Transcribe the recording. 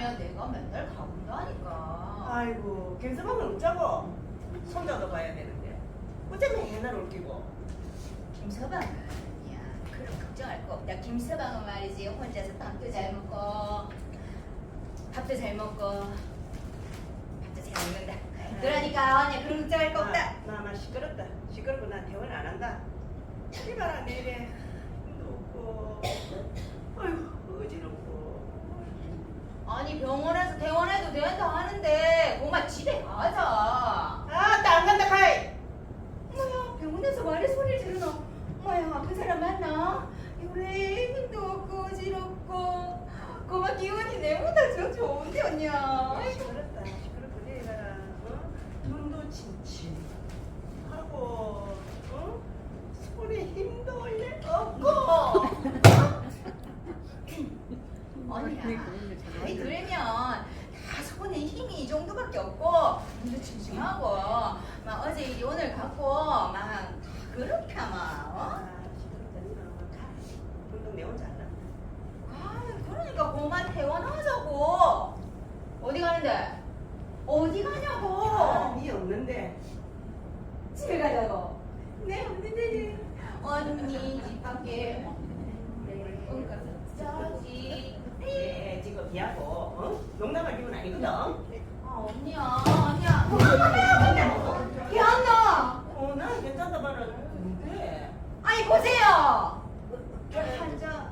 왜냐면 내가 맨날 가본다니까. 아이고 김서방은 어쩌고 손자도 봐야 되는데 어쩌면 맨날 울기고 김서방은 야 그럼 걱정할 거 없다. 김서방은 말이지 혼자서 밥도 잘 먹고 밥도 잘 먹고 밥도 잘 먹는다. 아. 그러니까 언니 그런 걱정할 거 없다. 아, 나나 시끄럽다 시끄럽고 난 대화는 안 한다 병원에서 대원해도 된다 하는데 고마 집에 가자. 아나 안 간다 카이 뭐야 병원에서 말이 소리를 지르노. 뭐야 그 사람 맞나? 요래 힘도 없고 어지럽고 고마 기운이 내보다 저 좋은데 언니야. 아, 시끄럽고 내가 어? 눈도 침침하고 어? 손에 힘도 원래 없고 언니야 나이 들면 다 손에 힘이 이 정도밖에 없고 눈도 칭칭하고 막 어제 일이 오늘 같고 막다 그렇게 막 어? 아 운동 내 혼자 한다 아 그러니까 고만 퇴원하자고. 어디 가는데? 어디 가냐고. 아니 없는데. 집에 가자고. 네 언니들이 언니 집 밖에 짜지 비하고 어? 농담할 기분 아니거든. 아 언니야 언니야 기안나 어, 난 괜찮다 말았는데. 아니 보세요 한자